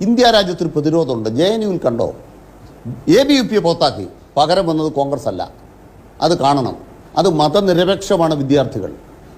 India രാജ്യത്തൊരു പ്രതിരോധമുണ്ട്. J N യുവിൽ കണ്ടോ? എ ബി യു പിയെ പുറത്താക്കി. പകരം വന്നത് കോൺഗ്രസ് അല്ല അത് കാണണം. അത് മതനിരപേക്ഷമാണ് വിദ്യാർത്ഥികൾ.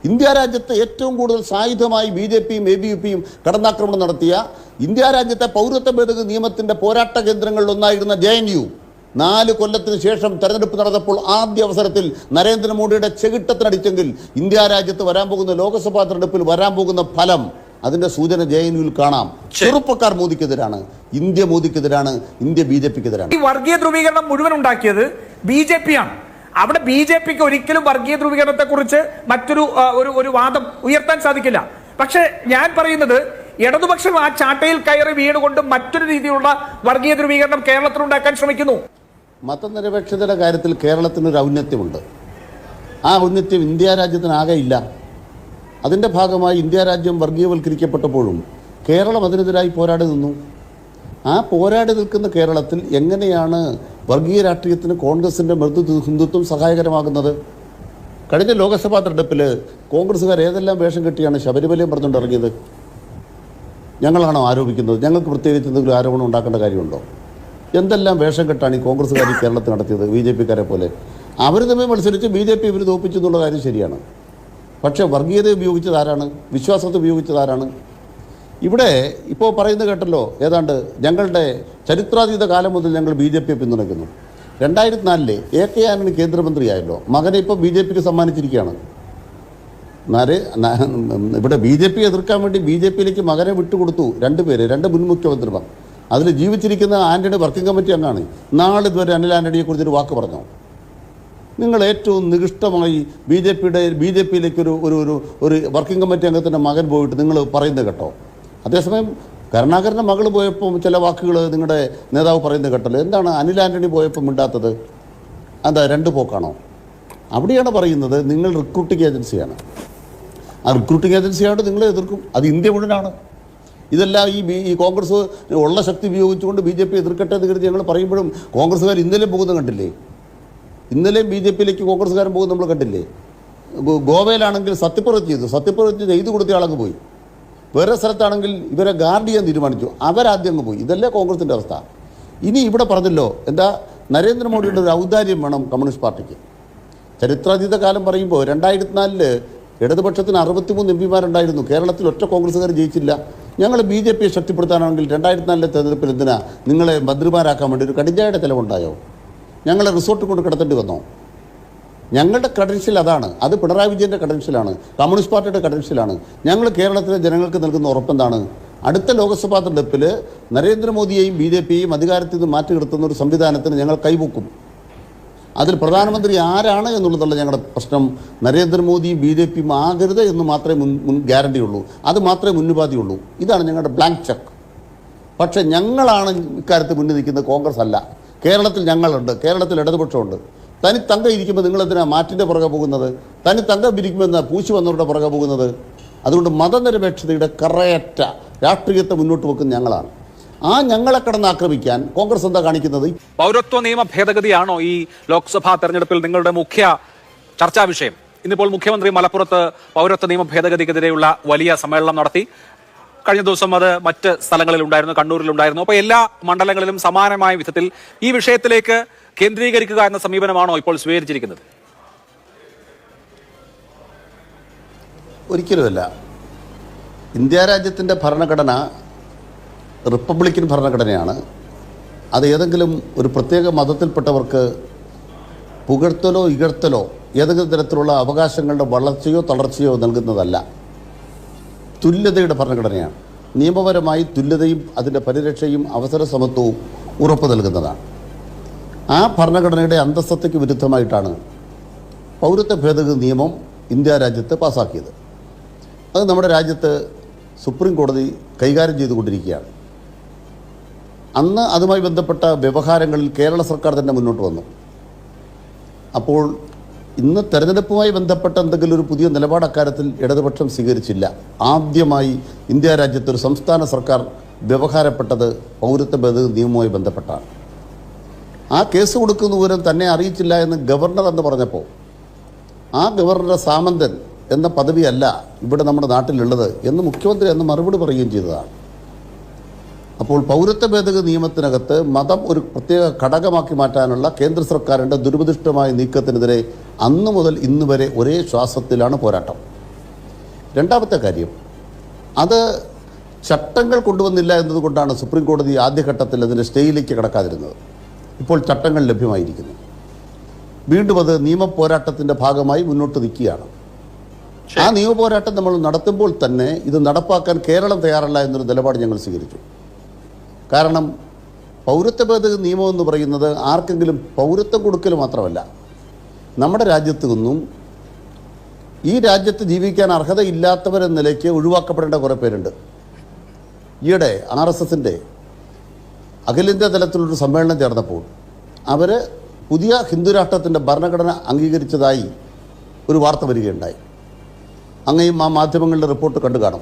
ഇന്ത്യ രാജ്യത്ത് ഏറ്റവും കൂടുതൽ സായുധമായി ബി ജെ പിയും എ ബി യു പിയും കടന്നാക്രമണം നടത്തിയ ഇന്ത്യ രാജ്യത്തെ പൗരത്വ ഭേദഗതി നിയമത്തിന്റെ പോരാട്ട കേന്ദ്രങ്ങളിൽ ഒന്നായിരുന്ന ജെ എൻ യു. നാല് കൊല്ലത്തിന് ശേഷം തെരഞ്ഞെടുപ്പ് നടന്നപ്പോൾ ആദ്യ അവസരത്തിൽ നരേന്ദ്രമോദിയുടെ ചെകിട്ടത്തിനടിച്ചെങ്കിൽ ഇന്ത്യ രാജ്യത്ത് വരാൻ പോകുന്ന ലോക്സഭാ തെരഞ്ഞെടുപ്പിൽ വരാൻ പോകുന്ന ഫലം അതിന്റെ സൂചന ജെ എൻ യുവിൽ കാണാം. ചെറുപ്പക്കാർ മോദിക്കെതിരാണ് ഇന്ത്യ മോദിക്കെതിരാണ് ഇന്ത്യ ബി ജെ പിക്കെതിരാണ്. ഈ വർഗീയ ധ്രുവീകരണം മുഴുവൻ ഉണ്ടാക്കിയത് ബി ജെ പി ആണ് അവിടെ ബി ജെ പിക്ക് ഒരിക്കലും വർഗീയ ധ്രുവീകരണത്തെ കുറിച്ച് മറ്റൊരു ഒരു ഒരു വാദം ഉയർത്താൻ സാധിക്കില്ല. പക്ഷേ ഞാൻ പറയുന്നത് ഇടതുപക്ഷം ആ ചാട്ടയിൽ കയറി വീണുകൊണ്ട് മറ്റൊരു രീതിയിലുള്ള വർഗീയ ധ്രുവീകരണം കേരളത്തിൽ ഉണ്ടാക്കാൻ ശ്രമിക്കുന്നു. മതനിരപേക്ഷതയുടെ കാര്യത്തിൽ കേരളത്തിനൊരു ഔന്നത്യമുണ്ട്. ആ ഔന്നത്യം ഇന്ത്യ രാജ്യത്തിനാകെ ഇല്ല. അതിന്റെ ഭാഗമായി ഇന്ത്യ രാജ്യം വർഗീയവൽക്കരിക്കപ്പെട്ടപ്പോഴും കേരളം അതിനെതിരായി പോരാടി നിന്നു. ആ പോരാടി നിൽക്കുന്ന കേരളത്തിൽ എങ്ങനെയാണ് വർഗീയ രാഷ്ട്രീയത്തിന് കോൺഗ്രസിന്റെ മൃദു ഹിന്ദുത്വം സഹായകരമാകുന്നത്? കഴിഞ്ഞ ലോക്സഭാ തെരഞ്ഞെടുപ്പിൽ കോൺഗ്രസ്സുകാർ ഏതെല്ലാം വേഷം കെട്ടിയാണ് ശബരിമലയും പറഞ്ഞുകൊണ്ട് ഇറങ്ങിയത്? ഞങ്ങളാണോ ആരോപിക്കുന്നത്? ഞങ്ങൾക്ക് പ്രത്യേകിച്ച് എന്തെങ്കിലും ആരോപണം ഉണ്ടാക്കേണ്ട കാര്യമുണ്ടോ? എന്തെല്ലാം വേഷം കെട്ടാണ് ഈ കോൺഗ്രസ്സുകാർ കേരളത്തിൽ നടത്തിയത്? ബി ജെ പിക്കാരെ പോലെ. അവർ തമ്മിൽ മത്സരിച്ച് ബി ജെ പി ഇവർ തോപ്പിച്ചു എന്നുള്ള കാര്യം ശരിയാണ്. പക്ഷേ വർഗീയത ഉപയോഗിച്ചത് ആരാണ്? വിശ്വാസത്തെ ഉപയോഗിച്ചത് ആരാണ്? ഇവിടെ ഇപ്പോൾ പറയുന്നത് കേട്ടല്ലോ ഏതാണ്ട് ഞങ്ങളുടെ ചരിത്രാതീത കാലം മുതൽ ഞങ്ങൾ ബി ജെ പിയെ പിന്തുണയ്ക്കുന്നു. രണ്ടായിരത്തി നാലിലെ എ കെ ആന്റണി കേന്ദ്രമന്ത്രിയായല്ലോ. മകനെ ഇപ്പോൾ ബി ജെ പിക്ക് സമ്മാനിച്ചിരിക്കുകയാണ്. നാല് ഇവിടെ ബി ജെ പി എതിർക്കാൻ വേണ്ടി ബി ജെ പിയിലേക്ക് മകനെ വിട്ടുകൊടുത്തു രണ്ട് പേര് രണ്ട് മുൻ മുഖ്യമന്ത്രിമാർ. അതിൽ ജീവിച്ചിരിക്കുന്ന ആന്റണി വർക്കിംഗ് കമ്മിറ്റി അംഗമാണ്. നാളിതുവരെ അനിൽ ആന്റണിയെ കുറിച്ചൊരു വാക്ക് പറഞ്ഞോ? നിങ്ങൾ ഏറ്റവും നികൃഷ്ടമായി ബി ജെ പിയുടെ ബി ജെ പിയിലേക്ക് ഒരു ഒരു ഒരു വർക്കിംഗ് കമ്മിറ്റി അംഗത്തിന്റെ മകൻ പോയിട്ട് നിങ്ങൾ പറയുന്നത് കേട്ടോ. അതേസമയം കരുണാകരന്റെ മകൾ പോയപ്പോൾ ചില വാക്കുകൾ നിങ്ങളുടെ നേതാവ് പറയുന്നത് കേട്ടല്ലോ. എന്താണ് അനിൽ ആന്റണി പോയപ്പോൾ മിണ്ടാത്തത്? എന്താ രണ്ട് പോക്കാണോ? അവിടെയാണ് പറയുന്നത് നിങ്ങൾ റിക്രൂട്ടിംഗ് ഏജൻസിയാണ്. ആ റിക്രൂട്ടിംഗ് ഏജൻസിയായിട്ട് നിങ്ങളെ എതിർക്കും. അത് ഇന്ത്യ മുഴുവനാണ്. ഇതെല്ലാം ഈ ഈ കോൺഗ്രസ് ഉള്ള ശക്തി ഉപയോഗിച്ചുകൊണ്ട് ബി ജെ പി എതിർക്കട്ടെ എന്ന് കരുതി ഞങ്ങൾ പറയുമ്പോഴും കോൺഗ്രസ്സുകാർ ഇന്നലെ പോകുന്നത് കണ്ടില്ലേ? ഇന്നലെയും ബി ജെ പിയിലേക്ക് കോൺഗ്രസ്സുകാരൻ പോകും നമ്മൾ കണ്ടില്ലേ? ഗോവയിലാണെങ്കിൽ സത്യപ്രതിജ്ഞ ചെയ്തു. സത്യപ്രതിജ്ഞ ചെയ്തു കൊടുത്ത ആളങ്ങ് പോയി. വേറെ സ്ഥലത്താണെങ്കിൽ ഇവരെ ഗാർഡ് ചെയ്യാൻ തീരുമാനിച്ചു. അവരാദ്യം അങ്ങ് പോയി. ഇതല്ലേ കോൺഗ്രസിന്റെ അവസ്ഥ. ഇനി ഇവിടെ പറഞ്ഞല്ലോ എന്താ നരേന്ദ്രമോദിയുടെ ഒരു ഔദാര്യം വേണം കമ്മ്യൂണിസ്റ്റ് പാർട്ടിക്ക്. ചരിത്രാതീത കാലം പറയുമ്പോൾ രണ്ടായിരത്തി നാലിൽ ഇടതുപക്ഷത്തിന് അറുപത്തിമൂന്ന് എം പിമാരുണ്ടായിരുന്നു. കേരളത്തിൽ ഒറ്റ കോൺഗ്രസ്സുകാർ ജയിച്ചില്ല. ഞങ്ങൾ ബി ജെ പിയെ ശക്തിപ്പെടുത്താനാണെങ്കിൽ രണ്ടായിരത്തി നാലിലെ തെരഞ്ഞെടുപ്പിൽ എന്തിനാ നിങ്ങളെ മന്ത്രിമാരാക്കാൻ വേണ്ടി ഒരു കടിഞ്ചായുടെ ചിലവുണ്ടായോ ഞങ്ങളെ റിസോർട്ട് കൊണ്ട് കിടത്തേണ്ടി വന്നോ? ഞങ്ങളുടെ ക്രെഡൻഷ്യൽ അതാണ്. അത് പിണറായി വിജയന്റെ ക്രെഡൻഷ്യലാണ് കമ്മ്യൂണിസ്റ്റ് പാർട്ടിയുടെ ക്രെഡൻഷ്യലാണ് ഞങ്ങൾ കേരളത്തിലെ ജനങ്ങൾക്ക് നൽകുന്ന ഉറപ്പെന്താണ് അടുത്ത ലോക്സഭാ തെരഞ്ഞെടുപ്പിൽ നരേന്ദ്രമോദിയെയും ബി ജെ പിയെയും അധികാരത്തിൽ നിന്ന് മാറ്റി നിർത്തുന്ന ഒരു സംവിധാനത്തിന് ഞങ്ങൾ കൈവക്കും. അതിൽ പ്രധാനമന്ത്രി ആരാണ് എന്നുള്ളതല്ല ഞങ്ങളുടെ പ്രശ്നം. നരേന്ദ്രമോദിയും ബി ജെ പിയും ആകരുത് എന്ന് മാത്രമേ മുൻ മുൻ ഗ്യാരണ്ടി ഉള്ളൂ. അത് മാത്രമേ മുന്നുപാധിയുള്ളൂ ഇതാണ് ഞങ്ങളുടെ ബ്ലാങ്ക് ചെക്ക് പക്ഷേ ഞങ്ങളാണ് ഇക്കാര്യത്തിൽ മുന്നിൽ നിൽക്കുന്നത് കോൺഗ്രസ് അല്ല. കേരളത്തിൽ ഞങ്ങളുണ്ട് കേരളത്തിൽ ഇടതുപക്ഷമുണ്ട്. തനി തങ്ക ഇരിക്കുമ്പോൾ നിങ്ങളെന്തിനാ മാറ്റിന്റെ പുറകെ പോകുന്നത്? തനി തങ്കം ഇരിക്കുമ്പോൾ എന്താ പൂശി വന്നവരുടെ പുറകെ പോകുന്നത്? അതുകൊണ്ട് മതനിരപേക്ഷതയുടെ കറയറ്റ രാഷ്ട്രീയത്തെ മുന്നോട്ട് വെക്കുന്ന ഞങ്ങളാണ്. ആ ഞങ്ങളെ കടന്ന് ആക്രമിക്കാൻ കോൺഗ്രസ് എന്താ കാണിക്കുന്നത്? പൗരത്വ നിയമ ഭേദഗതിയാണോ ഈ ലോക്സഭാ തെരഞ്ഞെടുപ്പിൽ നിങ്ങളുടെ മുഖ്യ ചർച്ചാ വിഷയം? ഇന്നിപ്പോൾ മുഖ്യമന്ത്രി മലപ്പുറത്ത് പൗരത്വ നിയമ ഭേദഗതിക്കെതിരെയുള്ള വലിയ സമ്മേളനം നടത്തി. കഴിഞ്ഞ ദിവസം അത് മറ്റ് സ്ഥലങ്ങളിൽ ഉണ്ടായിരുന്നു കണ്ണൂരിൽ ഉണ്ടായിരുന്നു അപ്പോൾ എല്ലാ മണ്ഡലങ്ങളിലും സമാനമായ വിധത്തിൽ ഈ വിഷയത്തിലേക്ക് കേന്ദ്രീകരിക്കുക എന്ന സമീപനമാണോ ഇപ്പോൾ സ്വീകരിച്ചിരിക്കുന്നത്? ഒരിക്കലുമല്ല. ഇന്ത്യ രാജ്യത്തിന്റെ ഭരണഘടന റിപ്പബ്ലിക്കൻ ഭരണഘടനയാണ്. അത് ഏതെങ്കിലും ഒരു പ്രത്യേക മതത്തിൽപ്പെട്ടവർക്ക് പുകഴ്ത്തലോ ഇകഴ്ത്തലോ ഏതെങ്കിലും തരത്തിലുള്ള അവകാശങ്ങളുടെ വളർച്ചയോ തളർച്ചയോ നൽകുന്നതല്ല. തുല്യതയുടെ ഭരണഘടനയാണ്. നിയമപരമായി തുല്യതയും അതിന്റെ പരിരക്ഷയും അവസര സമത്വവും ഉറപ്പ് നൽകുന്നതാണ്. ആ ഭരണഘടനയുടെ അന്തസ്സത്തയ്ക്ക് വിരുദ്ധമായിട്ടാണ് പൗരത്വ ഭേദഗതി നിയമം ഇന്ത്യ രാജ്യത്ത് പാസാക്കിയത്. അത് നമ്മുടെ രാജ്യത്ത് സുപ്രീം കോടതി കൈകാര്യം ചെയ്തുകൊണ്ടിരിക്കുകയാണ്. അന്ന് അതുമായി ബന്ധപ്പെട്ട വ്യവഹാരങ്ങളിൽ കേരള സർക്കാർ തന്നെ മുന്നോട്ട് വന്നു. അപ്പോൾ ഇന്ന് തെരഞ്ഞെടുപ്പുമായി ബന്ധപ്പെട്ട എന്തെങ്കിലും ഒരു പുതിയ നിലപാട് അക്കാര്യത്തിൽ ഇടതുപക്ഷം സ്വീകരിച്ചില്ല. ആദ്യമായി ഇന്ത്യ രാജ്യത്ത് ഒരു സംസ്ഥാന സർക്കാർ വ്യവഹാരപ്പെട്ടത് പൗരത്വ ഭേദഗതി നിയമവുമായി ബന്ധപ്പെട്ടാണ്. ആ കേസ് കൊടുക്കുന്ന വിവരം തന്നെ അറിയിച്ചില്ല എന്ന് ഗവർണർ എന്ന് പറഞ്ഞപ്പോൾ ആ ഗവർണറുടെ സാമന്തൻ എന്ന പദവിയല്ല ഇവിടെ നമ്മുടെ നാട്ടിലുള്ളത് എന്ന് മുഖ്യമന്ത്രി അന്ന് മറുപടി പറയുകയും ചെയ്തതാണ്. അപ്പോൾ പൗരത്വ ഭേദഗതി നിയമത്തിനകത്ത് മതം ഒരു പ്രത്യേക ഘടകമാക്കി മാറ്റാനുള്ള കേന്ദ്ര സർക്കാരിന്റെ ദുരുപദിഷ്ടമായ നീക്കത്തിനെതിരെ അന്ന് മുതൽ ഇന്ന് വരെ ഒരേ ശ്വാസത്തിലാണ് പോരാട്ടം. രണ്ടാമത്തെ കാര്യം അത് ചട്ടങ്ങൾ കൊണ്ടുവന്നില്ല എന്നതുകൊണ്ടാണ് സുപ്രീം കോടതി ആദ്യഘട്ടത്തിൽ അതിന്റെ സ്റ്റേയിലേക്ക് കടക്കാതിരുന്നത്. ഇപ്പോൾ ചട്ടങ്ങൾ ലഭ്യമായിരിക്കുന്നു. വീണ്ടും അത് നിയമ പോരാട്ടത്തിന്റെ ഭാഗമായി മുന്നോട്ട് നിൽക്കുകയാണ്. ആ നിയമ പോരാട്ടം നമ്മൾ നടത്തുമ്പോൾ തന്നെ ഇത് നടപ്പാക്കാൻ കേരളം തയ്യാറല്ല എന്നൊരു നിലപാട് ഞങ്ങൾ സ്വീകരിച്ചു. കാരണം പൗരത്വ ഭേദഗതി നിയമം എന്ന് പറയുന്നത് ആർക്കെങ്കിലും പൗരത്വം കൊടുക്കൽ മാത്രമല്ല. നമ്മുടെ രാജ്യത്ത് നിന്നും ഈ രാജ്യത്ത് ജീവിക്കാൻ അർഹതയില്ലാത്തവരെന്ന നിലയ്ക്ക് ഒഴിവാക്കപ്പെടേണ്ട കുറേ പേരുണ്ട്. ഈയിടെ ആർ എസ് എസിന്റെ അഖിലേന്ത്യാ തലത്തിലൊരു സമ്മേളനം ചേർന്നപ്പോൾ അവർ പുതിയ ഹിന്ദുരാഷ്ട്രത്തിന്റെ ഭരണഘടന അംഗീകരിച്ചതായി ഒരു വാർത്ത വരികയുണ്ടായി. അങ്ങയും ആ മാധ്യമങ്ങളുടെ റിപ്പോർട്ട് കണ്ടു കാണും.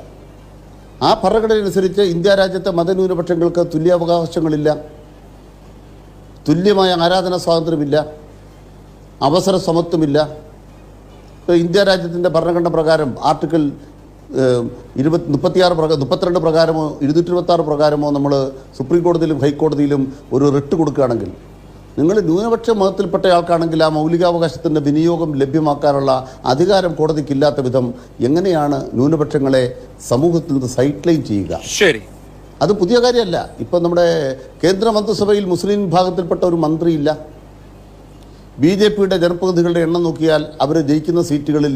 ആ ഭരണഘടന അനുസരിച്ച് ഇന്ത്യ രാജ്യത്തെ മതന്യൂനപക്ഷങ്ങൾക്ക് തുല്യാവകാശങ്ങളില്ല. തുല്യമായ ആരാധനാ സ്വാതന്ത്ര്യമില്ല. അവസര സമത്വമില്ല. ഇന്ത്യ രാജ്യത്തിന്റെ ഭരണഘടന പ്രകാരം ആർട്ടിക്കിൾ ഇരുപത്തി മുപ്പത്തിയാറ് പ്രകാരം മുപ്പത്തിരണ്ട് പ്രകാരമോ ഇരുന്നൂറ്റി ഇരുപത്താറ് പ്രകാരമോ നമ്മൾ സുപ്രീം കോടതിയിലും ഹൈക്കോടതിയിലും ഒരു റിട്ട് കൊടുക്കുകയാണെങ്കിൽ നിങ്ങൾ ന്യൂനപക്ഷ മതത്തിൽപ്പെട്ട ആൾക്കാണെങ്കിൽ ആ മൗലികാവകാശത്തിന്റെ വിനിയോഗം ലഭ്യമാക്കാനുള്ള അധികാരം കോടതിക്കില്ലാത്ത വിധം എങ്ങനെയാണ് ന്യൂനപക്ഷങ്ങളെ സമൂഹത്തിൽ നിന്ന് സൈഡ് ലൈൻ ചെയ്യുക? ശരി. അത് പുതിയ കാര്യമല്ല. ഇപ്പം നമ്മുടെ കേന്ദ്ര മന്ത്രിസഭയിൽ മുസ്ലിം വിഭാഗത്തിൽപ്പെട്ട ഒരു മന്ത്രിയില്ല. ബി ജെ പിയുടെ ജനപ്രതിനിധികളുടെ എണ്ണം നോക്കിയാൽ അവർ ജയിക്കുന്ന സീറ്റുകളിൽ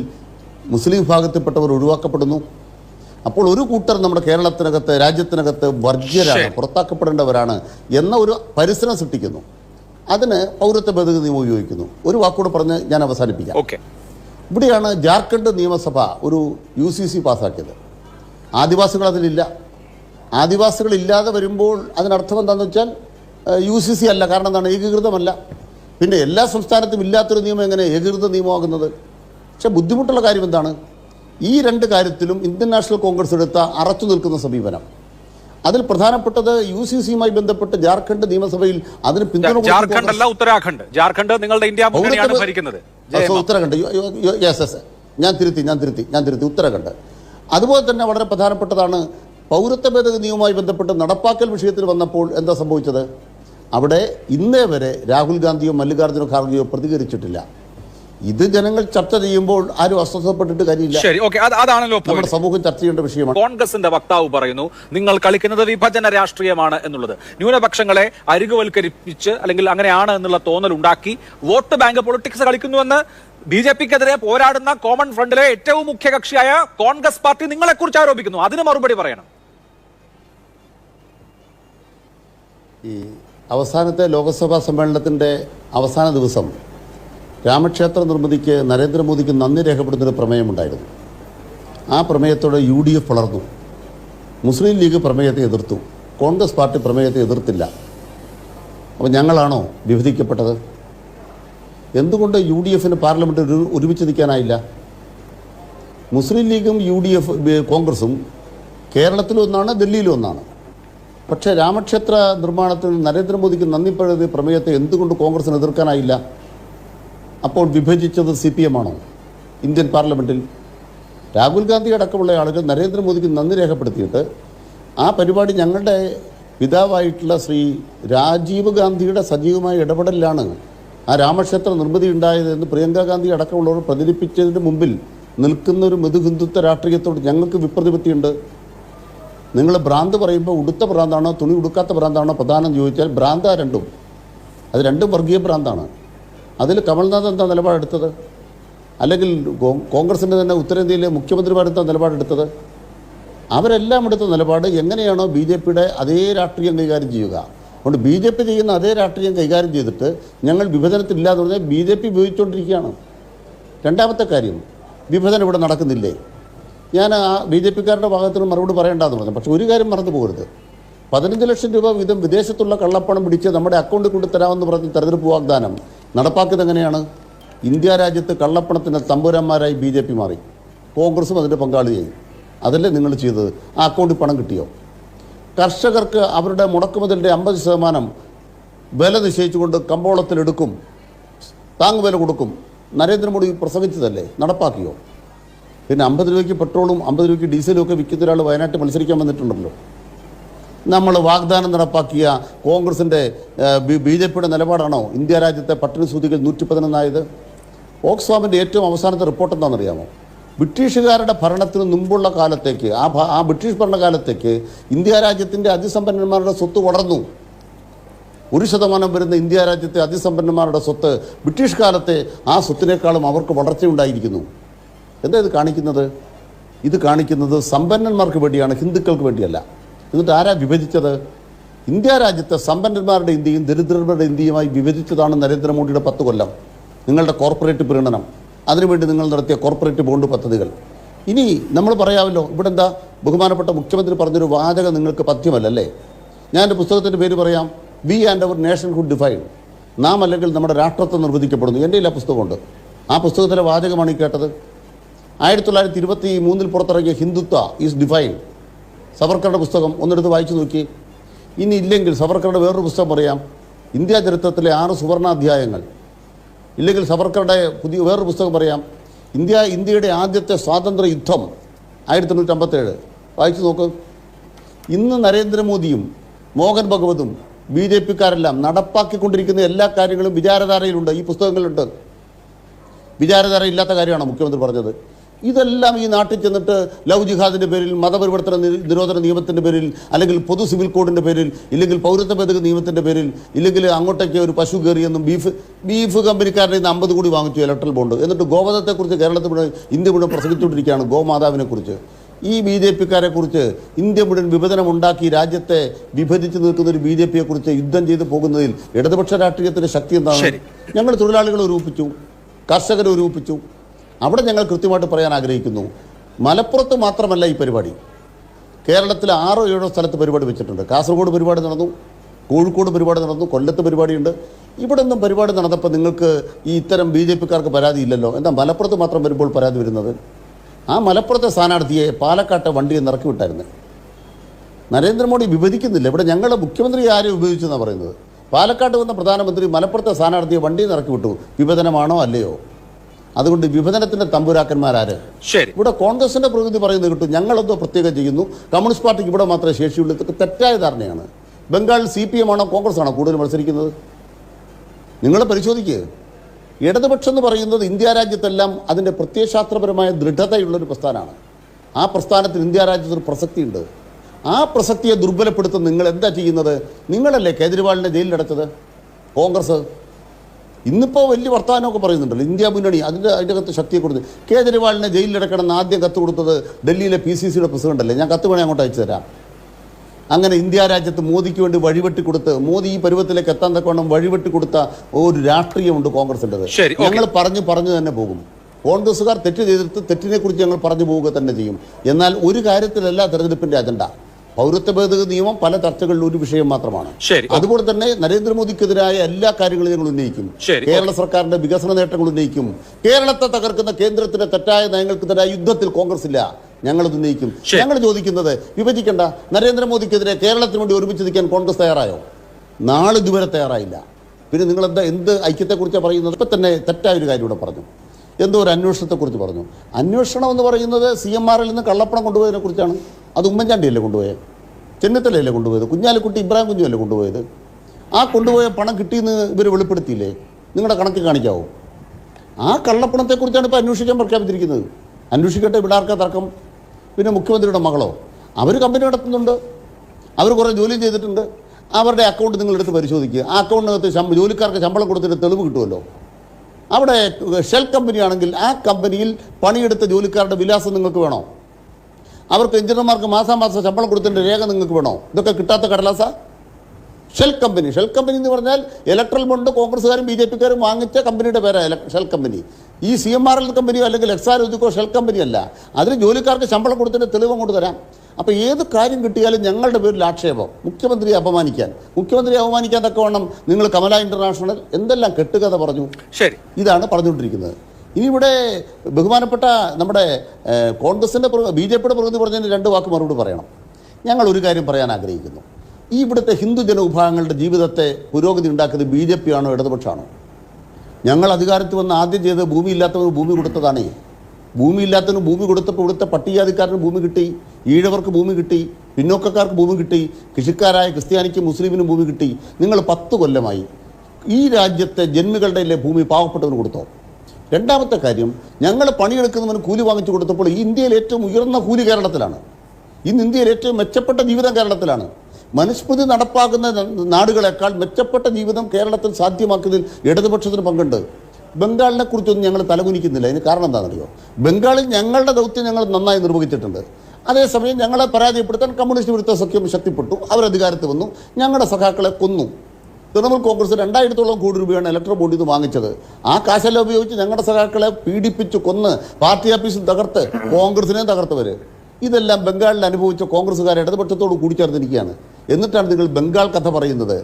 മുസ്ലിം വിഭാഗത്തിൽപ്പെട്ടവർ ഒഴിവാക്കപ്പെടുന്നു. അപ്പോൾ ഒരു കൂട്ടർ നമ്മുടെ കേരളത്തിനകത്ത് രാജ്യത്തിനകത്ത് വർജ്യരാണ്. പുറത്താക്കപ്പെടേണ്ടവരാണ് എന്ന ഒരു പരിസരം സൃഷ്ടിക്കുന്നു. അതിന് പൗരത്വ ഭേദഗതി നിയമം ഉപയോഗിക്കുന്നു. ഒരു വാക്കോട് പറഞ്ഞ് ഞാൻ അവസാനിപ്പിക്കാം. ഓക്കെ. ഇവിടെയാണ് ജാർഖണ്ഡ് നിയമസഭ ഒരു യു സി സി പാസ്സാക്കിയത്. ആദിവാസികൾ അതിലില്ല. ആദിവാസികളില്ലാതെ വരുമ്പോൾ അതിനർത്ഥം എന്താണെന്ന് വെച്ചാൽ യു സി സി അല്ല. കാരണം എന്താണ്? ഏകീകൃതമല്ല. പിന്നെ എല്ലാ സംസ്ഥാനത്തും ഇല്ലാത്തൊരു നിയമം എങ്ങനെ ഏകീകൃത നിയമമാകുന്നത്? പക്ഷെ ബുദ്ധിമുട്ടുള്ള കാര്യം എന്താണ്? ഈ രണ്ട് കാര്യത്തിലും ഇന്ത്യൻ നാഷണൽ കോൺഗ്രസ് എടുത്ത അറച്ചു നിൽക്കുന്ന സമീപനം. അതിൽ പ്രധാനപ്പെട്ടത് യു സി സിയുമായി ബന്ധപ്പെട്ട് ജാർഖണ്ഡ് നിയമസഭയിൽ അതിന് പിന്തുണ ജാർഖണ്ഡ് അല്ല ഉത്തരാഖണ്ഡ്. ജാർഖണ്ഡ് നിങ്ങളുടെ ഇന്ത്യ ഭരിക്കുന്നത്. ഉത്തരാഖണ്ഡ്. Yes yes. ഞാൻ തിരുത്തി ഞാൻ തിരുത്തി ഞാൻ തിരുത്തി. ഉത്തരാഖണ്ഡ്. അതുപോലെ തന്നെ വളരെ പ്രധാനപ്പെട്ടതാണ് പൗരത്വ ഭേദഗതി നിയമവുമായി ബന്ധപ്പെട്ട് നടപ്പാക്കൽ വിഷയത്തിൽ വന്നപ്പോൾ എന്താ സംഭവിച്ചത്? അവിടെ ഇന്നേ വരെ രാഹുൽ ഗാന്ധിയോ മല്ലികാർജുന ഖാർഗെയോ പ്രതികരിച്ചിട്ടില്ല. ഇത് ജനങ്ങൾ ചർച്ച ചെയ്യുമ്പോൾ ആരും അസ്വസ്ഥപ്പെട്ടിട്ട് കാര്യമില്ല. ശരി ഓക്കെ അതാണല്ലോ നമ്മുടെ. സമൂഹം ചർച്ച ചെയ്യേണ്ട വിഷയമാണ്. കോൺഗ്രസിന്റെ വക്താവ് പറയുന്നു നിങ്ങൾ കളിക്കുന്നത് വിഭജന രാഷ്ട്രീയമാണ് എന്നുള്ളത്. ന്യൂനപക്ഷങ്ങളെ അരികുവൽക്കരിപ്പിച്ച് അല്ലെങ്കിൽ അങ്ങനെയാണ് എന്നുള്ള തോന്നൽ ഉണ്ടാക്കി വോട്ട് ബാങ്ക് പൊളിറ്റിക്സ് കളിക്കുന്നുവെന്ന് ബി ജെ പിക്കെതിരെ പോരാടുന്ന കോമൺ ഫ്രണ്ടിലെ ഏറ്റവും മുഖ്യ കക്ഷിയായ കോൺഗ്രസ് പാർട്ടി നിങ്ങളെ കുറിച്ച് ആരോപിക്കുന്നു. അതിന് മറുപടി പറയണം. ഈ അവസാനത്തെ ലോക്സഭാ സമ്മേളനത്തിന്റെ അവസാന ദിവസം രാമക്ഷേത്ര നിർമ്മിതിക്ക് നരേന്ദ്രമോദിക്ക് നന്ദി രേഖപ്പെടുത്തുന്നൊരു പ്രമേയമുണ്ടായിരുന്നു. ആ പ്രമേയത്തോടെ യു ഡി എഫ് വളർന്നു. മുസ്ലിം ലീഗ് പ്രമേയത്തെ എതിർത്തു. കോൺഗ്രസ് പാർട്ടി പ്രമേയത്തെ എതിർത്തില്ല. അപ്പോൾ ഞങ്ങളാണോ വിഭജിക്കപ്പെട്ടത്? എന്തുകൊണ്ട് യു ഡി എഫിന് പാർലമെന്റിൽ ഒരു ഒരുമിച്ച് നിൽക്കാനായില്ല? മുസ്ലിം ലീഗും യു ഡി എഫ് കോൺഗ്രസും കേരളത്തിലും ഒന്നാണ് ഡൽഹിയിലും ഒന്നാണ് പക്ഷേ രാമക്ഷേത്ര നിർമ്മാണത്തിൽ നരേന്ദ്രമോദിക്ക് നന്ദി പറയുന്ന പ്രമേയത്തെ എന്തുകൊണ്ട് കോൺഗ്രസിന് എതിർക്കാനായില്ല? അപ്പോൾ വിഭജിച്ചത് സി പി എം ആണോ ഇന്ത്യൻ പാർലമെന്റിൽ രാഹുൽ ഗാന്ധി അടക്കമുള്ള ആളുകൾ നരേന്ദ്രമോദിക്ക് നന്ദി രേഖപ്പെടുത്തിയിട്ട് ആ പരിപാടി ഞങ്ങളുടെ പിതാവായിട്ടുള്ള ശ്രീ രാജീവ് ഗാന്ധിയുടെ സജീവമായ ഇടപെടലിലാണ് ആ രാമക്ഷേത്ര നിർമ്മിതി ഉണ്ടായതെന്ന് പ്രിയങ്ക ഗാന്ധി അടക്കമുള്ളവർ പ്രചരിപ്പിച്ചതിന് മുമ്പിൽ നിൽക്കുന്ന ഒരു മൃദുഹിന്ദുത്വ രാഷ്ട്രീയത്തോട് ഞങ്ങൾക്ക് വിപ്രതിപത്തിയുണ്ട്. നിങ്ങൾ ഭ്രാന്ത് പറയുമ്പോൾ ഉടുത്ത ഭ്രാന്താണോ തുണി ഉടുക്കാത്ത ഭ്രാന്താണോ പ്രധാനം ചോദിച്ചാൽ ഭ്രാന്ത രണ്ടും. അത് രണ്ടും വർഗീയ ഭ്രാന്താണ്. അതിൽ കമൽനാഥ് എന്താ നിലപാടെടുത്തത്? അല്ലെങ്കിൽ കോൺഗ്രസിന്റെ തന്നെ ഉത്തരേന്ത്യയിലെ മുഖ്യമന്ത്രിമാരെന്താ നിലപാടെടുത്തത്? അവരെല്ലാം എടുത്ത നിലപാട് എങ്ങനെയാണോ ബി ജെ പിയുടെ അതേ രാഷ്ട്രീയം കൈകാര്യം ചെയ്യുക. അതുകൊണ്ട് ബി ജെ പി ചെയ്യുന്ന അതേ രാഷ്ട്രീയം കൈകാര്യം ചെയ്തിട്ട് ഞങ്ങൾ വിഭജനത്തിലില്ല എന്ന് പറഞ്ഞാൽ ബി ജെ പി ഉപയോഗിച്ചുകൊണ്ടിരിക്കുകയാണ്. രണ്ടാമത്തെ കാര്യം വിഭജനം ഇവിടെ നടക്കുന്നില്ലേ? ഞാൻ ആ ബി ജെ പിക്കാരുടെ ഭാഗത്തിന് മറുപടി പറയേണ്ടതെന്ന് പറഞ്ഞു. പക്ഷെ ഒരു കാര്യം മറന്നു പോകരുത്. പതിനഞ്ച് ലക്ഷം രൂപ വീതം വിദേശത്തുള്ള കള്ളപ്പണം പിടിച്ച് നമ്മുടെ അക്കൗണ്ടിൽ കൊണ്ട് തരാമെന്ന് പറഞ്ഞ് തെരഞ്ഞെടുപ്പ് വാഗ്ദാനം നടപ്പാക്കിയത് എങ്ങനെയാണ്? ഇന്ത്യ രാജ്യത്ത് കള്ളപ്പണത്തിന്റെ തമ്പുരാന്മാരായി ബി ജെ പി മാറി. കോൺഗ്രസും അതിന്റെ പങ്കാളിയായി. അതല്ലേ നിങ്ങൾ ചെയ്തത്? ആ അക്കൗണ്ടിൽ പണം കിട്ടിയോ? കർഷകർക്ക് അവരുടെ മുടക്കുമുതലിന്റെ അമ്പത് ശതമാനം വില നിശ്ചയിച്ചുകൊണ്ട് കമ്പോളത്തിലെടുക്കും താങ്ങുവില കൊടുക്കും. നരേന്ദ്രമോദി പ്രസംഗിച്ചതല്ലേ? നടപ്പാക്കിയോ? പിന്നെ അമ്പത് രൂപയ്ക്ക് പെട്രോളും അമ്പത് രൂപയ്ക്ക് ഡീസലും ഒക്കെ വിൽക്കുന്ന ഒരാൾ വയനാട്ടിൽ മത്സരിക്കാൻ വന്നിട്ടുണ്ടല്ലോ. നമ്മൾ വാഗ്ദാനം നടപ്പാക്കിയ കോൺഗ്രസിന്റെ ബി ജെ പിയുടെ നിലപാടാണോ? ഇന്ത്യ രാജ്യത്തെ പട്ടിണി സൂചികൾ നൂറ്റി പതിനൊന്നായത് ഓക്സ്ഫാമിന്റെ ഏറ്റവും അവസാനത്തെ റിപ്പോർട്ട് എന്താണെന്നറിയാമോ? ബ്രിട്ടീഷുകാരുടെ ഭരണത്തിന് മുമ്പുള്ള കാലത്തേക്ക് ആ ആ ബ്രിട്ടീഷ് ഭരണകാലത്തേക്ക് ഇന്ത്യ രാജ്യത്തിന്റെ അതിസമ്പന്നന്മാരുടെ സ്വത്ത് വളർന്നു. ഒരു ശതമാനം വരുന്ന ഇന്ത്യ രാജ്യത്തെ അതിസമ്പന്നന്മാരുടെ സ്വത്ത് ബ്രിട്ടീഷ് കാലത്തെ ആ സ്വത്തിനേക്കാളും അവർക്ക് വളർച്ചയുണ്ടായിരിക്കുന്നു. എന്താ ഇത് കാണിക്കുന്നത്? ഇത് കാണിക്കുന്നത് സമ്പന്നന്മാർക്ക് വേണ്ടിയാണ് ഹിന്ദുക്കൾക്ക് വേണ്ടിയല്ല. എന്നിട്ട് ആരാ വിഭജിച്ചത്? ഇന്ത്യ രാജ്യത്തെ സമ്പന്നന്മാരുടെ ഇന്ത്യയും ദരിദ്രരുടെ ഇന്ത്യയുമായി വിഭജിച്ചതാണ് നരേന്ദ്രമോദിയുടെ പത്ത് കൊല്ലം. നിങ്ങളുടെ കോർപ്പറേറ്റ് പ്രീണനം. അതിനുവേണ്ടി നിങ്ങൾ നടത്തിയ കോർപ്പറേറ്റ് ബോണ്ട് പദ്ധതികൾ. ഇനി നമ്മൾ പറയാമല്ലോ ഇവിടെ എന്താ ബഹുമാനപ്പെട്ട മുഖ്യമന്ത്രി പറഞ്ഞൊരു വാചകം നിങ്ങൾക്ക് പഥ്യമല്ലല്ലേ? ഞാൻ എന്റെ പുസ്തകത്തിന്റെ പേര് പറയാം. We and our nationhood define. നാം അല്ലെങ്കിൽ നമ്മുടെ രാഷ്ട്രത്തെ നിർവചിക്കപ്പെടുന്നു എന്റെ ആ പുസ്തകമുണ്ട്. ആ പുസ്തകത്തിലെ വാചകമാണ് ഈ കേട്ടത്. ആയിരത്തി തൊള്ളായിരത്തി ഇരുപത്തി മൂന്നിൽ പുറത്തിറങ്ങിയ ഹിന്ദുത്വ ഈസ് ഡിഫൈൻ സവർക്കറുടെ പുസ്തകം ഒന്നെടുത്ത് വായിച്ചു നോക്കി. ഇനി ഇല്ലെങ്കിൽ സവർക്കറുടെ വേറൊരു പുസ്തകം പറയാം. ഇന്ത്യ ചരിത്രത്തിലെ ആറ് സുവർണാധ്യായങ്ങൾ. ഇല്ലെങ്കിൽ സവർക്കറുടെ പുതിയ വേറൊരു പുസ്തകം പറയാം. ഇന്ത്യ ഇന്ത്യയുടെ ആദ്യത്തെ സ്വാതന്ത്ര്യ യുദ്ധം ആയിരത്തി തൊണ്ണൂറ്റി അമ്പത്തേഴ് വായിച്ചു നോക്ക്. ഇന്ന് നരേന്ദ്രമോദിയും മോഹൻ ഭഗവതും ബി ജെ പിക്കാരെല്ലാം നടപ്പാക്കിക്കൊണ്ടിരിക്കുന്ന എല്ലാ കാര്യങ്ങളും വിചാരധാരയിലുണ്ട്. ഈ പുസ്തകങ്ങളിലുണ്ട്. വിചാരധാര ഇല്ലാത്ത കാര്യമാണ് മുഖ്യമന്ത്രി പറഞ്ഞത്. ഇതെല്ലാം ഈ നാട്ടിൽ ചെന്നിട്ട് ലവ് ജിഹാദിന്റെ പേരിൽ മതപരിവർത്തന നിരോധന നിയമത്തിന്റെ പേരിൽ അല്ലെങ്കിൽ പൊതു സിവിൽ കോഡിന്റെ പേരിൽ ഇല്ലെങ്കിൽ പൗരത്വ ഭേദഗതി നിയമത്തിന്റെ പേരിൽ ഇല്ലെങ്കിൽ അങ്ങോട്ടേക്ക് ഒരു പശു കയറിയെന്നും ബീഫ് ബീഫ് കമ്പനിക്കാരുടെ നിന്ന് അമ്പത് കോടി വാങ്ങിച്ചു ഇലക്ട്രൽ ബോണ്ട്. എന്നിട്ട് ഗോവധത്തെക്കുറിച്ച് കേരളത്തിൽ മുഴുവൻ ഇന്ത്യ മുഴുവൻ പ്രസംഗിച്ചുകൊണ്ടിരിക്കുകയാണ് ഗോമാതാവിനെ കുറിച്ച് ഈ ബി ജെ പിക്കാരെ കുറിച്ച് ഇന്ത്യ മുഴുവൻ വിഭജനം ഉണ്ടാക്കി രാജ്യത്തെ വിഭജിച്ച് നിൽക്കുന്ന ഒരു ബി ജെ പിയെ കുറിച്ച് യുദ്ധം ചെയ്തു പോകുന്നതിൽ ഇടതുപക്ഷ രാഷ്ട്രീയത്തിന്റെ ശക്തി എന്താണ്? ഞങ്ങൾ തൊഴിലാളികളെ രൂപിച്ചു കർഷകരെ ഒരുമിപ്പിച്ചു അവിടെ ഞങ്ങൾ കൃത്യമായിട്ട് പറയാൻ ആഗ്രഹിക്കുന്നു. മലപ്പുറത്ത് മാത്രമല്ല ഈ പരിപാടി. കേരളത്തിൽ ആറോ ഏഴോ സ്ഥലത്ത് പരിപാടി വെച്ചിട്ടുണ്ട്. കാസർഗോഡ് പരിപാടി നടന്നു. കോഴിക്കോട് പരിപാടി നടന്നു. കൊല്ലത്ത് പരിപാടിയുണ്ട്. ഇവിടെ നിന്നും പരിപാടി നടന്നപ്പോൾ നിങ്ങൾക്ക് ഈ ഇത്തരം ബി ജെ പിക്കാർക്ക് പരാതി ഇല്ലല്ലോ എന്താ മലപ്പുറത്ത് മാത്രം വരുമ്പോൾ പരാതി വരുന്നത്? ആ മലപ്പുറത്തെ സ്ഥാനാർത്ഥിയെ പാലക്കാട്ടെ വണ്ടിയെ നിറക്കി വിട്ടായിരുന്നു. നരേന്ദ്രമോദി വിഭജിക്കുന്നില്ല ഇവിടെ ഞങ്ങളുടെ മുഖ്യമന്ത്രി ആരും ഉപയോഗിച്ചെന്നാണ് പറയുന്നത്? പാലക്കാട്ട് വന്ന പ്രധാനമന്ത്രി മലപ്പുറത്തെ സ്ഥാനാർത്ഥിയെ വണ്ടി നിറക്കി വിട്ടു. വിഭജനമാണോ അല്ലയോ? അതുകൊണ്ട് വിഭജനത്തിന്റെ തമ്പുരാക്കന്മാരാര്. ശരി. ഇവിടെ കോൺഗ്രസിന്റെ പ്രകൃതി പറയുന്നത് കിട്ടും ഞങ്ങളെന്തോ പ്രത്യേകം ചെയ്യുന്നു കമ്മ്യൂണിസ്റ്റ് പാർട്ടിക്ക് ഇവിടെ മാത്രമേ ശേഷിയുള്ളൂ ഇതൊക്കെ തെറ്റായ ധാരണയാണ്. ബംഗാളിൽ സി പി എം ആണോ കോൺഗ്രസ് ആണോ കൂടുതൽ മത്സരിക്കുന്നത്? നിങ്ങൾ പരിശോധിക്കുക ഇടതുപക്ഷം എന്ന് പറയുന്നത് ഇന്ത്യ രാജ്യത്തെല്ലാം അതിന്റെ പ്രത്യയശാസ്ത്രപരമായ ദൃഢതയുള്ളൊരു പ്രസ്ഥാനമാണ്. ആ പ്രസ്ഥാനത്തിന് ഇന്ത്യ രാജ്യത്തൊരു പ്രസക്തിയുണ്ട്. ആ പ്രസക്തിയെ ദുർബലപ്പെടുത്തുന്ന നിങ്ങൾ എന്താ ചെയ്യുന്നത്? നിങ്ങളല്ലേ കേജ്രിവാളിനെ ജയിലിലടച്ചത്? കോൺഗ്രസ്? ഇന്നിപ്പോൾ വലിയ വർത്തമാനമൊക്കെ പറയുന്നുണ്ടല്ലോ. ഇന്ത്യ മുന്നണി അതിന്റെ അതിന്റെ അകത്ത് ശക്തിയെ കൊടുത്ത് കേജ്രിവാളിനെ ജയിലിലടക്കണമെന്ന് ആദ്യം കത്ത് കൊടുത്തത് ഡൽഹിയിലെ പി സി സിയുടെ പ്രസിഡന്റല്ലേ? ഞാൻ കത്ത് വേണേ അങ്ങോട്ട് അയച്ചു തരാം. അങ്ങനെ ഇന്ത്യ രാജ്യത്ത് മോദിക്ക് വേണ്ടി വഴിവെട്ടി കൊടുത്ത് മോദി ഈ പരുവത്തിലേക്ക് എത്താൻ തക്കവണ്ണം വഴിവെട്ടി കൊടുത്ത ഒരു രാഷ്ട്രീയമുണ്ട് കോൺഗ്രസിന്റെത് ഓക്കേ. ഞങ്ങൾ പറഞ്ഞു പറഞ്ഞു തന്നെ പോകും. കോൺഗ്രസ്സുകാർ തെറ്റ് ചെയ്തിട്ട് തെറ്റിനെ കുറിച്ച് ഞങ്ങൾ പറഞ്ഞു പോവുക തന്നെ ചെയ്യും. എന്നാൽ ഒരു കാര്യത്തിലല്ല തെരഞ്ഞെടുപ്പിന്റെ അജണ്ട. പൗരത്വ ഭേദഗതി നിയമം പല ചർച്ചകളിൽ ഒരു വിഷയം മാത്രമാണ്. അതുപോലെ തന്നെ നരേന്ദ്രമോദിക്കെതിരായ എല്ലാ കാര്യങ്ങളും ഞങ്ങൾ ഉന്നയിക്കും. കേരള സർക്കാരിന്റെ വികസന നേട്ടങ്ങൾ ഉന്നയിക്കും. കേരളത്തെ തകർക്കുന്ന കേന്ദ്രത്തിന്റെ തെറ്റായ നയങ്ങൾക്കെതിരായ യുദ്ധത്തിൽ കോൺഗ്രസ് ഇല്ല. ഞങ്ങൾ ഉന്നയിക്കും. ഞങ്ങൾ ചോദിക്കുന്നത് വിഭജിക്കേണ്ട. നരേന്ദ്രമോദിക്കെതിരെ കേരളത്തിന് വേണ്ടി ഒരുമിച്ച് നിൽക്കാൻ കോൺഗ്രസ് തയ്യാറായോ? നാളെ ഇതുവരെ തയ്യാറായില്ല. പിന്നെ നിങ്ങൾ എന്താ എന്ത് ഐക്യത്തെക്കുറിച്ചാണ് പറയുന്നത്? ഇപ്പം തന്നെ തെറ്റായ ഒരു കാര്യം ഇവിടെ പറഞ്ഞു. എന്തോ ഒരു അന്വേഷണത്തെക്കുറിച്ച് പറഞ്ഞു. അന്വേഷണം എന്ന് പറയുന്നത് സി എം ആറിൽ നിന്ന് കള്ളപ്പണം കൊണ്ടുപോയതിനെ കുറിച്ചാണ് അത് ഉമ്മൻചാണ്ടിയല്ലേ കൊണ്ടുപോയത്? ചെന്നിത്തലയല്ലേ കൊണ്ടുപോയത്? കുഞ്ഞാലിക്കുട്ടി ഇബ്രാഹിം കുഞ്ഞുമല്ലേ കൊണ്ടുപോയത്? ആ കൊണ്ടുപോയ പണം കിട്ടിയെന്ന് ഇവർ വെളിപ്പെടുത്തിയില്ലേ? നിങ്ങളുടെ കണക്ക് കാണിക്കാവോ? ആ കള്ളപ്പണത്തെക്കുറിച്ചാണ് ഇപ്പോൾ അന്വേഷിക്കാൻ പ്രഖ്യാപിച്ചിരിക്കുന്നത്. അന്വേഷിക്കട്ടെ ഇവിടെ തർക്കം. പിന്നെ മുഖ്യമന്ത്രിയുടെ മകളോ? അവർ കമ്പനി നടത്തുന്നുണ്ട്. അവർ കുറേ ജോലി ചെയ്തിട്ടുണ്ട്. അവരുടെ അക്കൗണ്ട് നിങ്ങളെടുത്ത് പരിശോധിക്കുക ആ അക്കൗണ്ടിനകത്ത് ജോലിക്കാർക്ക് ശമ്പളം കൊടുത്തിട്ട് തെളിവ് കിട്ടുമല്ലോ? അവിടെ ഷെൽ കമ്പനിയാണെങ്കിൽ ആ കമ്പനിയിൽ പണിയെടുത്ത ജോലിക്കാരുടെ വിലാസം നിങ്ങൾക്ക് വേണോ? അവർക്ക് എഞ്ചിനീയർമാർക്ക് മാസാമാസം ശമ്പളം കൊടുത്തിന്റെ രേഖ നിങ്ങൾക്ക് വേണോ? ഇതൊക്കെ കിട്ടാത്ത കടലാസ. Shell company. ഷെൽ കമ്പനി എന്ന് പറഞ്ഞാൽ ഇലക്ട്രൽ ബോണ്ട് കോൺഗ്രസ്സുകാരും ബി ജെ പിക്കാരും വാങ്ങിച്ച കമ്പനിയുടെ പേരാണ് ഷെൽ കമ്പനി ഈ സി എം ആർ എൽ കമ്പനിയോ അല്ലെങ്കിൽ എക്സാർ ഉദ്യോഗോ ഷെൽ കമ്പനി അല്ല. അതിന് ജോലിക്കാർക്ക് ശമ്പളം കൊടുത്തിന്റെ തെളിവ് അങ്ങോട്ട് തരാം. അപ്പോൾ ഏത് കാര്യം കിട്ടിയാലും ഞങ്ങളുടെ പേരിൽ ആക്ഷേപം. മുഖ്യമന്ത്രിയെ അപമാനിക്കാൻ. മുഖ്യമന്ത്രിയെ അപമാനിക്കാൻ തക്കവണ്ണം നിങ്ങൾ കമല ഇന്റർനാഷണൽ എന്തെല്ലാം കെട്ടുകഥ പറഞ്ഞു? ശരി. ഇതാണ് പറഞ്ഞുകൊണ്ടിരിക്കുന്നത്. ഇനി ഇവിടെ ബഹുമാനപ്പെട്ട നമ്മുടെ കോൺഗ്രസിന്റെ ബി ജെ പിയുടെ പ്രകൃതി പറഞ്ഞതിന് രണ്ട് വാക്ക് മറുപടി പറയണം. ഞങ്ങൾ ഒരു കാര്യം പറയാൻ ആഗ്രഹിക്കുന്നു. ഈ ഇവിടുത്തെ ഹിന്ദു ജനവിഭാഗങ്ങളുടെ ജീവിതത്തെ പുരോഗതി ഉണ്ടാക്കുന്നത് ബി ജെ പി ആണോ ഇടതുപക്ഷമാണോ? ഞങ്ങൾ അധികാരത്തിൽ വന്ന് ആദ്യം ചെയ്ത് ഭൂമി ഇല്ലാത്തവന് ഭൂമി കൊടുത്തതാണേ. ഭൂമി ഇല്ലാത്തവന് ഭൂമി കൊടുത്തപ്പോൾ ഇവിടുത്തെ പട്ടികജാതിക്കാരന് ഭൂമി കിട്ടി ഈഴവർക്ക് ഭൂമി കിട്ടി പിന്നോക്കക്കാർക്ക് ഭൂമി കിട്ടി കൃഷിക്കാരായ ക്രിസ്ത്യാനിക്കും മുസ്ലിമിനും ഭൂമി കിട്ടി. നിങ്ങൾ പത്ത് കൊല്ലമായി ഈ രാജ്യത്തെ ജന്മികളുടെ ഭൂമി പാവപ്പെട്ടവന് കൊടുത്തോ? രണ്ടാമത്തെ കാര്യം ഞങ്ങൾ പണിയെടുക്കുന്നവന് കൂലി വാങ്ങിച്ചു കൊടുത്തപ്പോൾ ഈ ഇന്ത്യയിൽ ഏറ്റവും ഉയർന്ന കൂലി കേരളത്തിലാണ്. ഇന്ന് ഇന്ത്യയിൽ ഏറ്റവും മെച്ചപ്പെട്ട ജീവിതം കേരളത്തിലാണ്. മനുസ്മൃതി നടപ്പാക്കുന്ന നാടുകളെക്കാൾ മെച്ചപ്പെട്ട ജീവിതം കേരളത്തിൽ സാധ്യമാക്കുന്നതിൽ ഇടതുപക്ഷത്തിന് പങ്കുണ്ട്. ബംഗാളിനെ കുറിച്ചൊന്നും ഞങ്ങൾ തലകുനിക്കുന്നില്ല. അതിന് കാരണം എന്താണെന്നറിയോ? ബംഗാളിൽ ഞങ്ങളുടെ ദൗത്യം ഞങ്ങൾ നന്നായി നിർവഹിച്ചിട്ടുണ്ട്. അതേസമയം ഞങ്ങളെ പരാജയപ്പെടുത്താൻ കമ്മ്യൂണിസ്റ്റ് വിരുദ്ധ സഖ്യം ശക്തിപ്പെട്ടു. അവരധികാരത്തിൽ വന്നു. ഞങ്ങളുടെ സഖാക്കളെ കൊന്നു. തൃണമൂൽ കോൺഗ്രസ് രണ്ടായിരത്തോളം കോടി രൂപയാണ് ഇലക്ട്രോ ബോർഡിൽ നിന്ന് വാങ്ങിച്ചത്. ആ കാശെല്ലാം ഉപയോഗിച്ച് ഞങ്ങളുടെ സഖാക്കളെ പീഡിപ്പിച്ച് കൊന്ന് പാർട്ടി ഓഫീസും തകർത്ത് കോൺഗ്രസിനെയും തകർത്തവർ ഇതെല്ലാം ബംഗാളിൽ അനുഭവിച്ച കോൺഗ്രസ്സുകാർ ഇടതുപക്ഷത്തോട് കൂടിച്ചേർന്നിരിക്കുകയാണ് എന്നിട്ടാണ് നിങ്ങൾ ബംഗാൾ കഥ പറയുന്നത്.